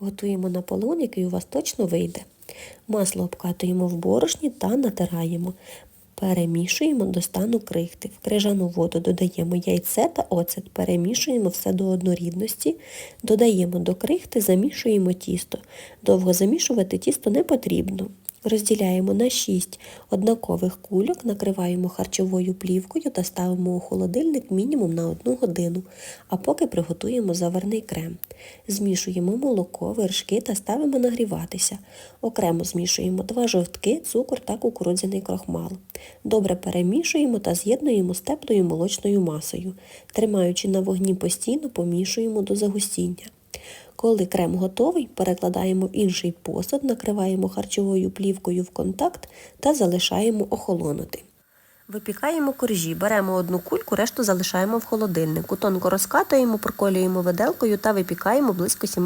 Готуємо наполеон, який у вас точно вийде. Масло обкатуємо в борошні та натираємо. Перемішуємо до стану крихти. В крижану воду додаємо яйце та оцет. Перемішуємо все до однорідності. Додаємо до крихти, замішуємо тісто. Довго замішувати тісто не потрібно. Розділяємо на 6 однакових кульок, накриваємо харчовою плівкою та ставимо у холодильник мінімум на 1 годину, а поки приготуємо заварний крем. Змішуємо молоко, вершки та ставимо нагріватися. Окремо змішуємо два жовтки, цукор та кукурудзяний крохмал. Добре перемішуємо та з'єднуємо з теплою молочною масою. Тримаючи на вогні постійно, помішуємо до загустіння. Коли крем готовий, перекладаємо інший посуд, накриваємо харчовою плівкою в контакт та залишаємо охолонути. Випікаємо коржі, беремо одну кульку, решту залишаємо в холодильнику. Тонко розкатуємо, проколюємо виделкою та випікаємо близько 7